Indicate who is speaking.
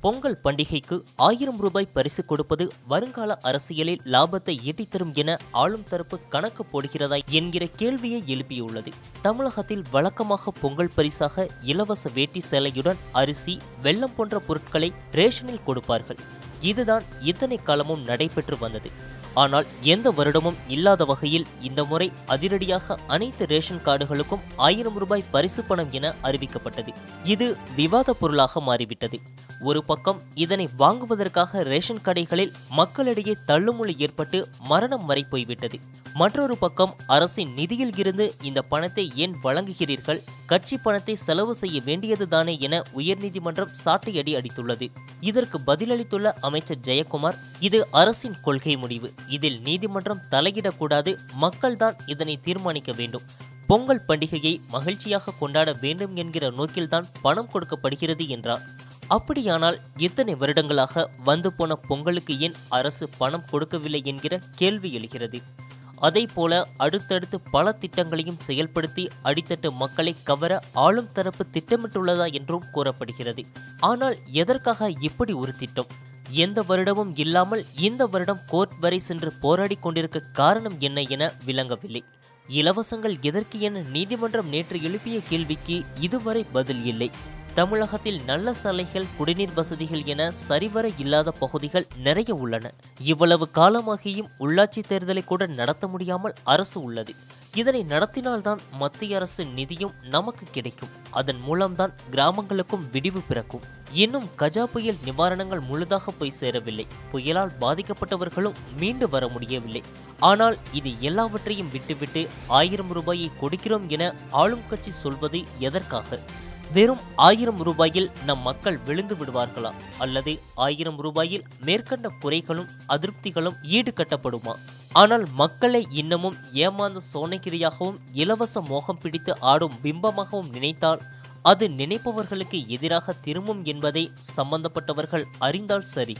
Speaker 1: பொங்கல் பண்டிகைக்கு ஆயிரம் ரூபாய் பரிசு கொடுப்பது வருங்கால அரசியலில் லாபத்தை ஈட்டித்தரும் என ஆளும் தரப்பு கணக்கு போடுகிறதா என்கிற கேள்வியை எழுப்பியுள்ளது. தமிழகத்தில் வழக்கமாக பொங்கல் பரிசாக இலவச வேட்டி சேலையுடன் அரிசி வெள்ளம் போன்ற பொருட்களை ரேஷனில் கொடுப்பார்கள். இதுதான் இத்தனை காலமும் நடைபெற்று வந்தது. ஆனால் எந்த வருடமும் இல்லாத வகையில் இந்த முறை அதிரடியாக அனைத்து ரேஷன் கார்டுகளுக்கும் ஆயிரம் ரூபாய் பரிசு பணம் என அறிவிக்கப்பட்டது. இது விவாத பொருளாக மாறிவிட்டது. ஒரு பக்கம் இதனை வாங்குவதற்காக ரேஷன் கடைகளில் மக்களிடையே தள்ளுமுள்ளு ஏற்பட்டு மரணம் வரை போய்விட்டது. மற்றொரு பக்கம் அரசின் நிதியில் இருந்து இந்த பணத்தை ஏன் வழங்குகிறீர்கள்? கட்சி பணத்தை செலவு செய்ய வேண்டியதுதானே என உயர்நீதிமன்றம் சாட்டையடி அடித்துள்ளது. இதற்கு பதிலளித்துள்ள அமைச்சர் ஜெயக்குமார் இது அரசின் கொள்கை முடிவு. இதில் நீதிமன்றம் தலையிடக்கூடாது. மக்கள்தான் இதனை தீர்மானிக்க வேண்டும். பொங்கல் பண்டிகையை மகிழ்ச்சியாக கொண்டாட வேண்டும் என்கிற நோக்கில்தான் பணம் கொடுக்கப்படுகிறது என்றார். அப்படியானால் இத்தனை வருடங்களாக வந்து போன பொங்கலுக்கு ஏன் அரசு பணம் கொடுக்கவில்லை என்கிற கேள்வி எழுகிறது. அதே போல அடுத்தடுத்து பல திட்டங்களையும் செயல்படுத்தி அடித்தட்டு மக்களை கவர ஆளும் தரப்பு திட்டமிட்டுள்ளதா என்றும் கூறப்படுகிறது. ஆனால் எதற்காக இப்படி ஒரு திட்டம்? எந்த வருடமும் இல்லாமல் இந்த வருடம் கோர்ட் வரை சென்று போராடி கொண்டிருக்க காரணம் என்ன என விளங்கவில்லை. இலவசங்கள் எதற்கு என நீதிமன்றம் நேற்று எழுப்பிய கேள்விக்கு இதுவரை பதில் இல்லை. தமிழகத்தில் நல்ல சாலைகள் குடிநீர் வசதிகள் என சரிவர இல்லாத பகுதிகள் நிறைய உள்ளன. இவ்வளவு காலமாகியும் உள்ளாட்சி தேர்தலை கூட நடத்த முடியாமல் அரசு உள்ளது. இதனை நடத்தினால்தான் மத்திய அரசு நிதியும் நமக்கு கிடைக்கும். அதன் மூலம்தான் கிராமங்களுக்கும் விடிவு பிறக்கும். இன்னும் கஜா புயல் நிவாரணங்கள் முழுதாக போய் சேரவில்லை. புயலால் பாதிக்கப்பட்டவர்களும் மீண்டு வர முடியவில்லை. ஆனால் இது எல்லாவற்றையும் விட்டுவிட்டு ஆயிரம் ரூபாயை கொடுக்கிறோம் என ஆளும் கட்சி சொல்வது எதற்காக? வெறும் ஆயிரம் ரூபாயில் நம் மக்கள் விழுந்து விடுவார்களா? அல்லது ஆயிரம் ரூபாயில் மேற்கண்ட குறைகளும் அதிருப்திகளும் ஈடுகட்டப்படுமா? ஆனால் மக்களை இன்னமும் ஏமாந்த சோனகிரியாகவும் இலவச மோகம் பிடித்து ஆடும் பிம்பமாகவும் நினைத்தால் அது நினைப்பவர்களுக்கு எதிராக திரும்பும் என்பதை சம்பந்தப்பட்டவர்கள் அறிந்தால் சரி.